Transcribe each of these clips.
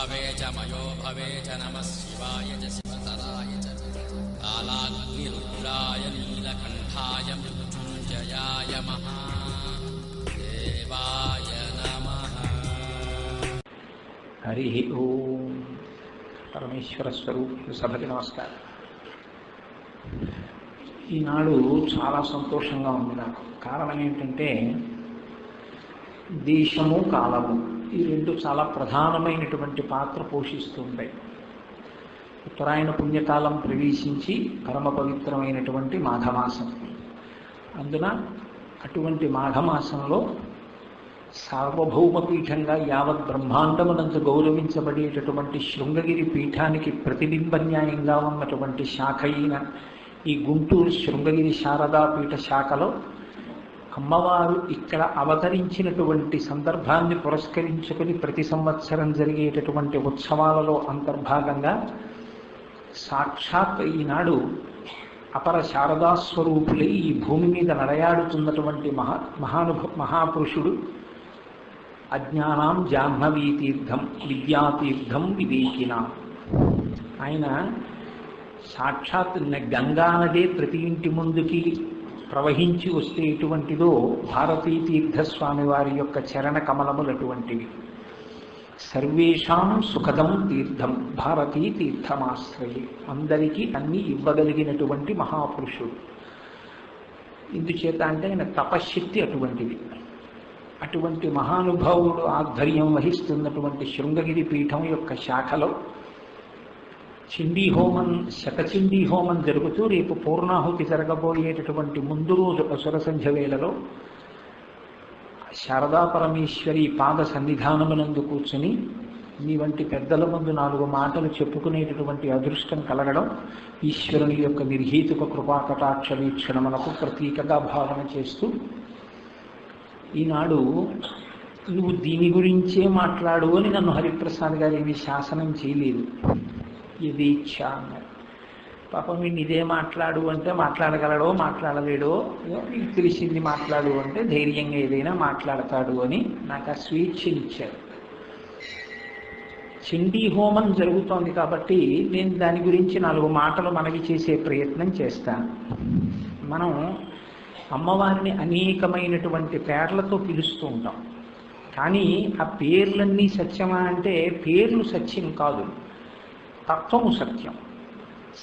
भवे च मयो भवे च नमः शिवाय च शिवतराय च कालाग्निरुद्राय नीलकण्ठाय मृत्युञ्जयाय महादेवाय नमः హరి ఓం పరమేశ్వర స్వరూప సభకి నమస్కారం ఈనాడు చాలా సంతోషంగా ఉంది నాకు కారణం ఏంటంటే దేశము కాలము ఈ రెండు చాలా ప్రధానమైనటువంటి పాత్ర పోషిస్తుంటాయి. ఉత్తరాయణ పుణ్యకాలం ప్రవేశించి పరమ పవిత్రమైనటువంటి మాఘమాసం. అందున అటువంటి మాఘమాసంలో సార్వభౌమ పీఠంగా యావత్ బ్రహ్మాండమునంత గౌరవించబడేటటువంటి శృంగగిరి పీఠానికి ప్రతిబింబన్యాయంగా ఉన్నటువంటి శాఖ అయిన ఈ గుంటూరు శృంగగిరి శారదా పీఠ శాఖలో అమ్మవారు ఇక్కడ అవతరించినటువంటి సందర్భాన్ని పురస్కరించుకుని ప్రతి సంవత్సరం జరిగేటటువంటి ఉత్సవాలలో అంతర్భాగంగా సాక్షాత్ ఈనాడు అపర శారదా స్వరూపులై ఈ భూమి మీద నడయాడుతున్నటువంటి మహా మహానుభ మహాపురుషుడు అజ్ఞానం జాహ్నవీ తీర్థం విద్యాతీర్థం వివేకిన. ఆయన సాక్షాత్ గంగానదే గంగా నదే ప్రతి ఇంటి ముందుకి ప్రవహించి వస్తే ఎటువంటిదో భారతీ తీర్థస్వామి వారి యొక్క చరణ కమలములు అటువంటివి. సర్వేషాం సుఖదం తీర్థం భారతీ తీర్థమాశ్రయి అందరికీ అన్ని ఇవ్వగలిగినటువంటి మహాపురుషుడు. ఇందుచేత అంటే ఆయన తపశ్శక్తి అటువంటిది. అటువంటి మహానుభావుడు ఆధ్వర్యం వహిస్తున్నటువంటి శృంగగిరి పీఠం యొక్క శాఖలో చిండీ హోమం శతచిండీ హోమం జరుగుతూ రేపు పూర్ణాహుతి జరగబోయేటటువంటి ముందు రోజు అసుర సంధ్య వేళలో శారదా పరమేశ్వరి పాద సన్నిధానమునందు కూర్చుని మీ వంటి పెద్దల ముందు నాలుగు మాటలు చెప్పుకునేటటువంటి అదృష్టం కలగడం ఈశ్వరుని యొక్క నిర్హీతుక కృపాకటాక్ష వీక్షణమునకు ప్రతీకగా భావన చేస్తూ ఈనాడు నువ్వు దీని గురించే మాట్లాడు అని నన్ను హరిప్రసాద్ గారు ఏమి శాసనం చేయలేదు. ఇది ఇచ్చ పాపం వీడిని ఇదే మాట్లాడు అంటే మాట్లాడగలడో మాట్లాడలేడో ఏదో తెలిసింది మాట్లాడు అంటే ధైర్యంగా ఏదైనా మాట్లాడతాడు అని నాకు ఆ స్వేచ్ఛనిచ్చారు చండీ హోమం జరుగుతోంది కాబట్టి నేను దాని గురించి నాలుగు మాటలు మనవి చేసే ప్రయత్నం చేస్తాను. మనం అమ్మవారిని అనేకమైనటువంటి పేర్లతో పిలుస్తూ ఉంటాం. కానీ ఆ పేర్లన్నీ సత్యమా అంటే పేర్లు సత్యం కాదు. తత్వము సత్యం.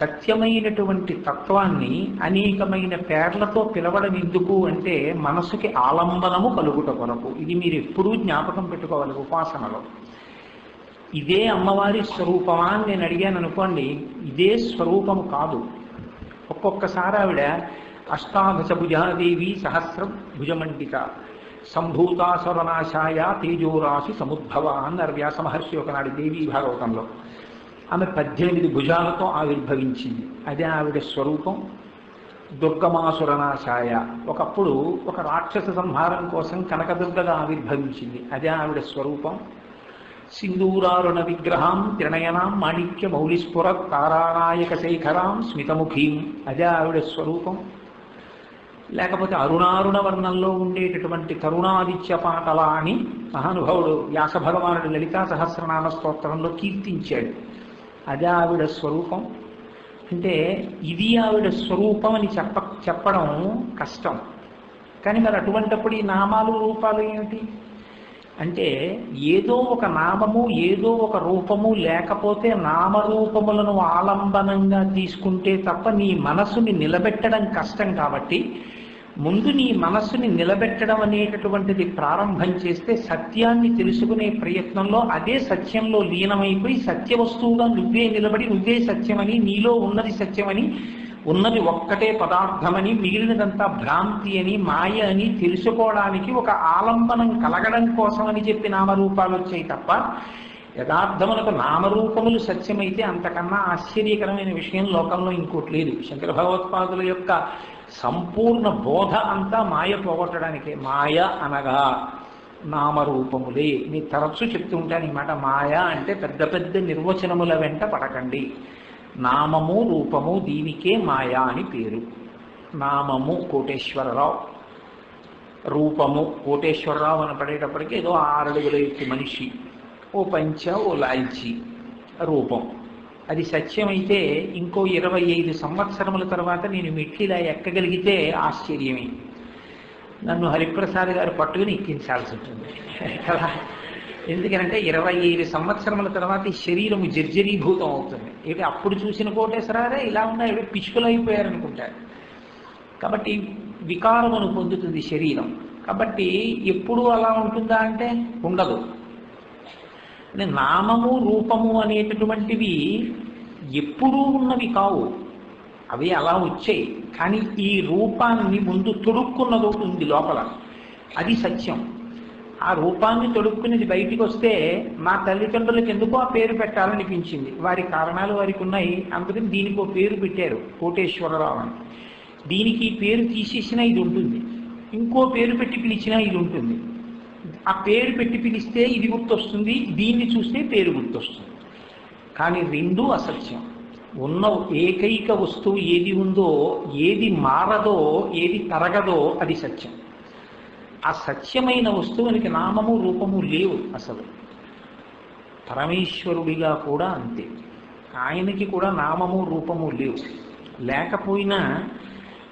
సత్యమైనటువంటి తత్వాన్ని అనేకమైన పేర్లతో పిలవడం ఎందుకు అంటే మనసుకి ఆలంబనము కలుగుట కొరకు. ఇది మీరు ఎప్పుడూ జ్ఞాపకం పెట్టుకోవాలి ఉపాసనలో. ఇదే అమ్మవారి స్వరూపమా అని నేను అడిగాను అనుకోండి ఇదే స్వరూపము కాదు. ఒక్కొక్కసారి ఆవిడ అష్టాదశ భుజాదేవి సహస్ర భుజమండిత. సంభూతాసురనాశాయ తేజోరాశి సముద్భవ అన్నారు వ్యాస మహర్షి ఒకనాడు దేవీ భాగవతంలో. ఆమె పద్దెనిమిది భుజాలతో ఆవిర్భవించింది. అదే ఆవిడ స్వరూపం. దుర్గమాసురనాశాయ. ఒకప్పుడు ఒక రాక్షస సంహారం కోసం కనకదుర్గగా ఆవిర్భవించింది. అదే ఆవిడ స్వరూపం. సింధూరారుణ విగ్రహాం త్రినయనాం మాణిక్య మౌలిస్ఫుర తారానాయక శేఖరాం స్మితముఖీం. అదే ఆవిడ స్వరూపం. లేకపోతే అరుణారుణ వర్ణంలో ఉండేటటువంటి కరుణాదిత్య పాటల అని మహానుభావుడు వ్యాస భగవానుడు లలితా సహస్రనామ స్తోత్రంలో కీర్తించాడు. అదే ఆవిడ స్వరూపం. అంటే ఇది ఆవిడ స్వరూపం అని చెప్ప చెప్పడం కష్టం. కానీ మరి అటువంటప్పుడు ఈ నామాలు రూపాలు ఏమిటి? అంటే ఏదో ఒక నామము ఏదో ఒక రూపము లేకపోతే నామరూపములను ఆలంబనంగా తీసుకుంటే తప్ప నీ మనసుని నిలబెట్టడం కష్టం కాబట్టి ముందు నీ మనస్సుని నిలబెట్టడం అనేటటువంటిది ప్రారంభం చేస్తే సత్యాన్ని తెలుసుకునే ప్రయత్నంలో అదే సత్యంలో లీనమైపోయి సత్య వస్తువుగా నువ్వే నిలబడి నువ్వే సత్యమని నీలో ఉన్నది సత్యమని ఉన్నది ఒక్కటే పదార్థమని మిగిలినదంతా భ్రాంతి అని మాయ అని తెలుసుకోవడానికి ఒక ఆలంబనం కలగడం కోసమని చెప్పి నామరూపాలు వచ్చాయి తప్ప యథార్థములకు నామరూపములు సత్యమైతే అంతకన్నా ఆశ్చర్యకరమైన విషయం లోకంలో ఇంకోటి లేదు. శంకర భగవత్పాదుల యొక్క సంపూర్ణ బోధ అంతా మాయ పోగొట్టడానికే. మాయ అనగా నామరూపములే. నీ తరచు చెప్తూ ఉంటాను ఈ మాట మాయ అంటే పెద్ద పెద్ద నిర్వచనముల వెంట పడకండి. నామము రూపము దీనికే మాయా అని పేరు. నామము కోటేశ్వరరావు. రూపము కోటేశ్వరరావు అని పడేటప్పటికి ఏదో ఆరడుగుల ఎత్తి మనిషి ఓ పంచ ఓ లాల్చి రూపం. అది సత్యమైతే ఇంకో ఇరవై ఐదు సంవత్సరముల తర్వాత నేను మెట్లిలా ఎక్కగలిగితే ఆశ్చర్యమే. నన్ను హరిప్రసాద్ గారు పట్టుకుని ఎక్కించాల్సి ఉంటుంది. కదా ఎందుకంటే ఇరవై ఐదు సంవత్సరముల తర్వాత ఈ శరీరము జర్జరీభూతం అవుతుంది. ఏంటి అప్పుడు చూసిన కోటేశ్వరారే ఇలా ఉన్నాయి ఇవి పిచ్చుకలు కాబట్టి వికారమును పొందుతుంది శరీరం. కాబట్టి ఎప్పుడు అలా ఉంటుందా అంటే ఉండదు. అంటే నామము రూపము అనేటటువంటివి ఎప్పుడూ ఉన్నవి కావు. అవి అలా వచ్చాయి. కానీ ఈ రూపాన్ని ముందు తొడుక్కున్నది ఒకటి ఉంది లోపల. అది సత్యం. ఆ రూపాన్ని తొడుక్కునేది బయటికి వస్తే మా తల్లిదండ్రులకు ఎందుకో ఆ పేరు పెట్టాలనిపించింది. వారి కారణాలు వారికి ఉన్నాయి. అందుకని దీనికి ఒక పేరు పెట్టారు కోటేశ్వరరావు అని. దీనికి పేరు తీసేసినా ఇది ఉంటుంది. ఇంకో పేరు పెట్టి పిలిచినా ఇది ఉంటుంది. ఆ పేరు పెట్టి పిలిస్తే ఇది గుర్తొస్తుంది దీన్ని చూస్తే పేరు గుర్తొస్తుంది. కానీ రెండూ అసత్యం. ఉన్న ఏకైక వస్తువు ఏది ఉందో ఏది మారదో ఏది తరగదో అది సత్యం. ఆ సత్యమైన వస్తువునికి నామము రూపము లేవు అసలు. పరమేశ్వరుడిగా కూడా అంతే. ఆయనకి కూడా నామము రూపము లేవు. లేకపోయినా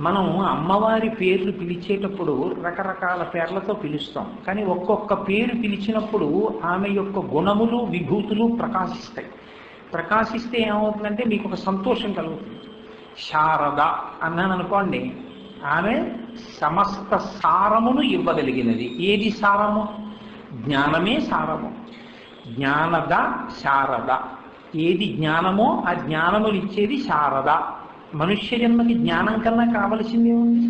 మనం అమ్మవారి పేర్లు పిలిచేటప్పుడు రకరకాల పేర్లతో పిలుస్తాం. కానీ ఒక్కొక్క పేరు పిలిచినప్పుడు ఆమె యొక్క గుణములు విభూతులు ప్రకాశిస్తాయి. ప్రకాశిస్తే ఏమవుతుందంటే మీకు ఒక సంతోషం కలుగుతుంది. శారద అన్నాను అనుకోండి ఆమె సమస్త సారమును ఇవ్వగలిగినది. ఏది సారము? జ్ఞానమే సారము. జ్ఞానద శారద. ఏది జ్ఞానమో ఆ జ్ఞానములు ఇచ్చేది శారద. మనుష్య జన్మకి జ్ఞానం కన్నా కావలసింది ఉంది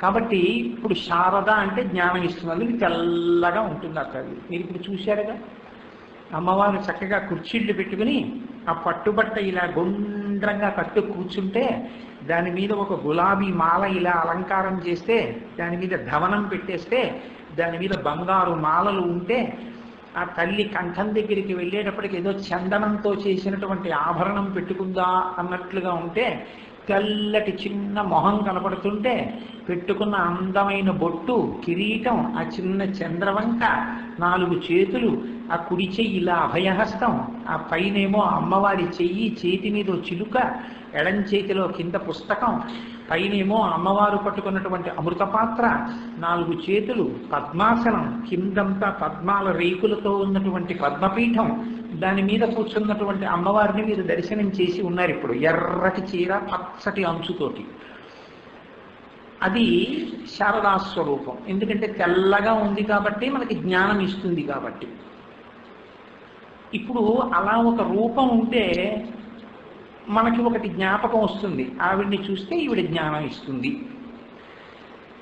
కాబట్టి ఇప్పుడు శారద అంటే జ్ఞానం ఇస్తున్నది ఇది తెల్లగా ఉంటుంది ఆ తల్లి మీరు ఇప్పుడు చూశారుగా అమ్మవారిని చక్కగా కుర్చీళ్ళు పెట్టుకుని ఆ పట్టుబట్ట ఇలా గుండ్రంగా కట్టు కూర్చుంటే దాని మీద ఒక గులాబీ మాల ఇలా అలంకారం చేస్తే దాని మీద ధవనం పెట్టేస్తే దాని మీద బంగారు మాలలు ఉంటే ఆ తల్లి కంఠం దగ్గరికి వెళ్ళేటప్పటికి ఏదో చందనంతో చేసినటువంటి ఆభరణం పెట్టుకుందా అన్నట్లుగా ఉంటే తెల్లటి చిన్న మొహం కనపడుతుంటే పెట్టుకున్న అందమైన బొట్టు కిరీటం ఆ చిన్న చంద్రవంక నాలుగు చేతులు ఆ కుడి చెయ్యి ఇలా అభయహస్తం ఆ పైనేమో అమ్మవారి చెయ్యి చేతి మీద చిలుక ఎడం చేతిలో కింద పుస్తకం పైనేమో అమ్మవారు పట్టుకున్నటువంటి అమృత పాత్ర నాలుగు చేతులు పద్మాసనం కిందంతా పద్మాల రేకులతో ఉన్నటువంటి పద్మపీఠం దాని మీద కూర్చున్నటువంటి అమ్మవారిని మీరు దర్శనం చేసి ఉన్నారు ఇప్పుడు ఎర్రటి చీర పచ్చటి అంచుతోటి. అది శారదా స్వరూపం. ఎందుకంటే తెల్లగా ఉంది కాబట్టి మనకి జ్ఞానం ఇస్తుంది కాబట్టి. ఇప్పుడు అలా ఒక రూపం ఉంటే మనకి ఒకటి జ్ఞాపకం వస్తుంది. ఆవిడ్ని చూస్తే ఈవిడ జ్ఞానం ఇస్తుంది.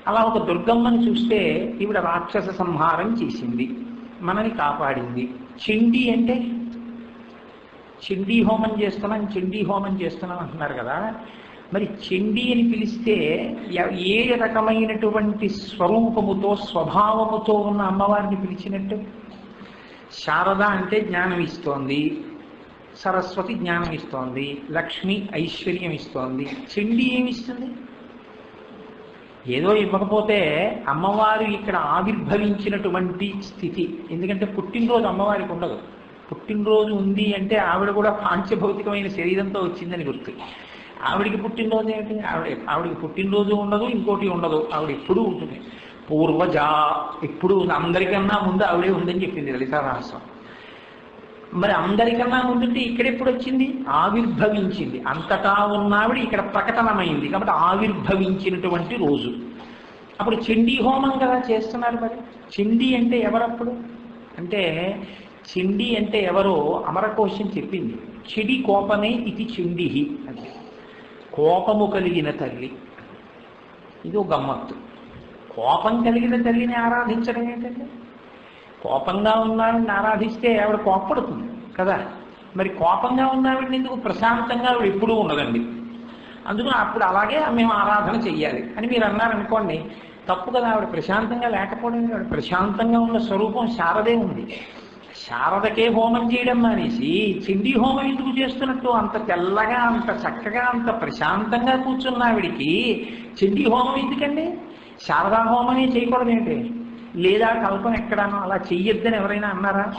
అలా ఒక దుర్గమ్మని చూస్తే ఈవిడ రాక్షస సంహారం చేసింది. మనని కాపాడింది. చిండి అంటే? చండీ హోమం చేస్తున్నాం చండీ హోమం చేస్తున్నాం అంటున్నారు కదా. మరి చెండి అని పిలిస్తే ఏ రకమైనటువంటి స్వరూపముతో స్వభావముతో ఉన్న అమ్మవారిని పిలిచినట్టు? శారద అంటే జ్ఞానం ఇస్తోంది. సరస్వతి జ్ఞానం ఇస్తోంది లక్ష్మి ఐశ్వర్యం ఇస్తోంది చండీ ఏమిస్తుంది? ఏదో ఇవ్వకపోతే అమ్మవారు ఇక్కడ ఆవిర్భవించినటువంటి స్థితి. ఎందుకంటే పుట్టినరోజు అమ్మవారికి ఉండదు. పుట్టినరోజు ఉంది అంటే ఆవిడ కూడా పాంచభౌతికమైన శరీరంతో వచ్చిందని గుర్తు. ఆవిడికి పుట్టినరోజు ఏమిటి? ఆవిడ ఆవిడికి పుట్టినరోజు ఉండదు ఇంకోటి ఉండదు. ఆవిడ ఎప్పుడూ ఉంటుంది. పూర్వజా ఎప్పుడు అందరికన్నా ముందు ఆవిడే ఉందని చెప్పింది లలితా రహస్యం మరి అందరికన్నా ముందుంటే ఇక్కడెప్పుడు వచ్చింది ఆవిర్భవించింది. అంతటా ఉన్నావిడ ఇక్కడ ప్రకటనమైంది. కాబట్టి ఆవిర్భవించినటువంటి రోజు. అప్పుడు చండీ హోమం కదా చేస్తున్నారు మరి. చండీ అంటే ఎవరప్పుడు? అంటే చండీ అంటే ఎవరో అమరకోశం చెప్పింది. చెడి కోపమే ఇది చండిహి అంటే కోపము కలిగిన తల్లి. ఇది ఒక గమ్మత్తు. కోపం కలిగిన తల్లిని ఆరాధించడం ఏంటంటే కోపంగా ఉన్నావిడిని ఆరాధిస్తే ఆవిడ కోపడుతుంది కదా? మరి కోపంగా ఉన్నావిడిని ఎందుకు? ప్రశాంతంగా ఆవిడ ఎప్పుడూ ఉండదండి. అందుకని అప్పుడు అలాగే మేము ఆరాధన చెయ్యాలి. అని మీరు అన్నారనుకోండి తప్పు కదా ఆవిడ ప్రశాంతంగా లేకపోవడం ఆవిడ ప్రశాంతంగా ఉన్న స్వరూపం శారదే ఉంది. శారదకే హోమం చేయడం మానేసి చిండి హోమం ఎందుకు చేస్తున్నట్టు? అంత తెల్లగా అంత చక్కగా అంత ప్రశాంతంగా కూర్చున్న ఆవిడికి చిండి హోమం ఎందుకండి? శారదా హోమమే చేయకూడదు లేదా కల్పన ఎక్కడానో అలా చెయ్యొద్దని ఎవరైనా అన్నారా?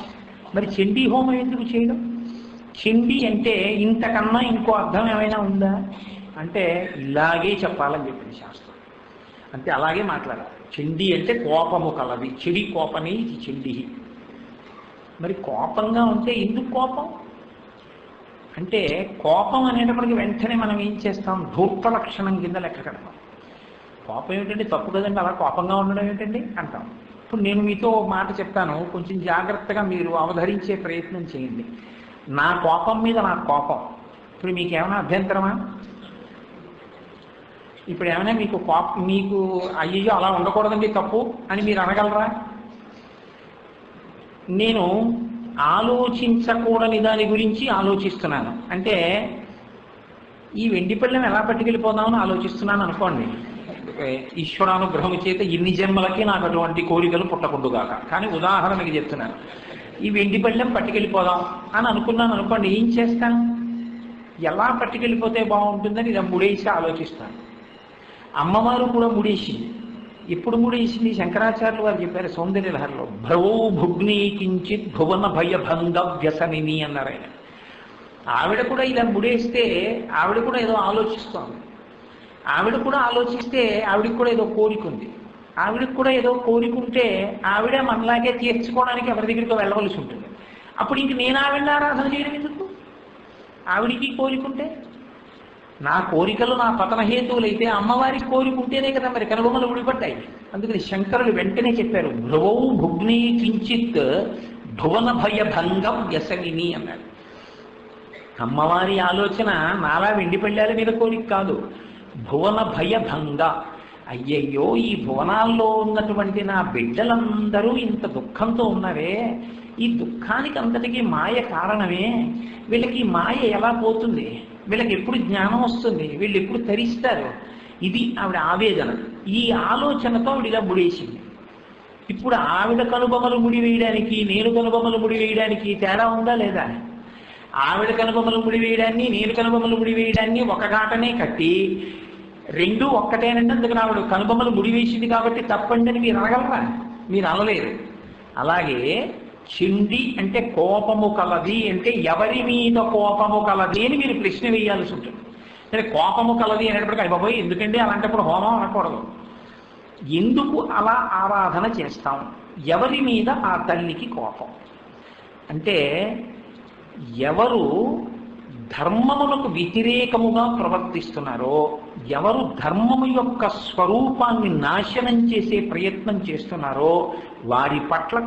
మరి చండీ హోమం ఎందుకు చేయడం? చండీ అంటే ఇంతకన్నా ఇంకో అర్థం ఏమైనా ఉందా? అంటే ఇలాగే చెప్పాలని చెప్పింది శాస్త్రం. అంటే అలాగే మాట్లాడాలి. చండీ అంటే కోపము కలది. చెడి కోపమే ఇది చండీ. మరి కోపంగా ఉంటే ఎందుకు కోపం? అంటే కోపం అనేటప్పటికి వెంటనే మనం ఏం చేస్తాం? ధూర్త లక్షణం కింద లెక్క కడతాం. కోపం ఏమిటండి? తప్పు కదండి. అలా కోపంగా ఉండడం ఏంటండి అంటాం. ఇప్పుడు నేను మీతో మాట చెప్తాను. కొంచెం జాగ్రత్తగా మీరు అవధరించే ప్రయత్నం చేయండి. నా కోపం మీద నా కోపం. ఇప్పుడు మీకు ఏమైనా అభ్యంతరమా? ఇప్పుడు ఏమైనా మీకు కోప మీకు అయ్యో అలా ఉండకూడదండి తప్పు అని మీరు అనగలరా? నేను ఆలోచించకూడని దాని గురించి ఆలోచిస్తున్నాను. అంటే ఈ వెండి పళ్ళెం ఎలా పట్టుకెళ్ళిపోదామని ఆలోచిస్తున్నాను అనుకోండి. ఈశ్వరానుగ్రహం చేత ఇన్ని జన్మలకి నాకు అటువంటి కోరికలు పుట్టకుండుగాక. కానీ ఉదాహరణకి చెప్తున్నాను. ఈ వెండి బళ్ళెం పట్టుకెళ్ళిపోదాం అని అనుకున్నాను అనుకోండి ఏం చేస్తాను? ఎలా పట్టుకెళ్ళిపోతే బాగుంటుందని ఇలా ముడేసి ఆలోచిస్తాను. అమ్మవారు కూడా ముడేసింది. ఎప్పుడు ముడేసింది? శంకరాచార్యులు వారు చెప్పారు సౌందర్య లహరిలో భ్రవో భుగ్ని కించిత్ భువన భయభంగ వ్యసనిని అన్నారు ఆయన. ఆవిడ కూడా ఇలా ముడేస్తే ఆవిడ కూడా ఏదో ఆలోచిస్తోంది. ఆవిడ కూడా ఆలోచిస్తే ఆవిడకి కూడా ఏదో కోరిక ఉంది. ఆవిడకి కూడా ఏదో కోరిక ఉంటే ఆవిడ మనలాగే తీర్చుకోవడానికి ఎవరి దగ్గరికి వెళ్ళవలసి ఉంటుంది. అప్పుడు ఇంక నేను ఆవిడ ఆరాధన చేయడం ఎందుకు? ఆవిడికి కోరికుంటే నా కోరికలు నా పతన హేతువులైతే అమ్మవారికి కోరికుంటేనే కదా మరి కనుబొమ్మలు ఊడిపడ్డాయి అందుకని శంకరులు వెంటనే చెప్పారు భ్రువౌ భుగ్ని కించిత్ భువన భయ భంగం వ్యసగిని అన్నాడు అమ్మవారి ఆలోచన నాలా వెండి పెళ్ళాల మీద కోరిక కాదు. భువన భయభంగ అయ్యయ్యో ఈ భువనాల్లో ఉన్నటువంటి నా బిడ్డలందరూ ఇంత దుఃఖంతో ఉన్నారే. ఈ దుఃఖానికి అంతటికీ మాయ కారణమే. వీళ్ళకి మాయ ఎలా పోతుంది? వీళ్ళకి ఎప్పుడు జ్ఞానం వస్తుంది? వీళ్ళు ఎప్పుడు తరిస్తారు? ఇది ఆవిడ ఆవేదన. ఈ ఆలోచనతో ఆవిడ ఇలా ముడేసింది. ఇప్పుడు ఆవిడ కనుబొమ్మలు ముడి వేయడానికి నేను కనుబొమ్మలు ముడి వేయడానికి తేడా ఉందా లేదా? ఆవిడ కనుబొమ్మలు ముడి వేయడాన్ని నేను కనుబొమ్మలు ముడి వేయడాన్ని ఒక ఘాటనే కట్టి రెండు ఒక్కటేనండి. అందుకు ఆవిడ కనుబొమ్మలు ముడి వేసింది కాబట్టి తప్పండి అని మీరు అనగలరా? మీరు అనలేరు. అలాగే చిండి అంటే కోపము కలది అంటే ఎవరి మీద కోపము కలది అని మీరు ప్రశ్న వేయాల్సి ఉంటుంది. సరే కోపము కలది అనేటప్పటికీ అయ్య బాబోయ్ ఎందుకంటే అలాంటప్పుడు హోమం అనకూడదు. ఎందుకు అలా ఆరాధన చేస్తాం? ఎవరి మీద ఆ తల్లికి కోపం? అంటే ఎవరు ధర్మములకు వ్యతిరేకముగా ప్రవర్తిస్తున్నారో ఎవరు ధర్మము యొక్క స్వరూపాన్ని నాశనం చేసే ప్రయత్నం చేస్తున్నారో వారి పట్ల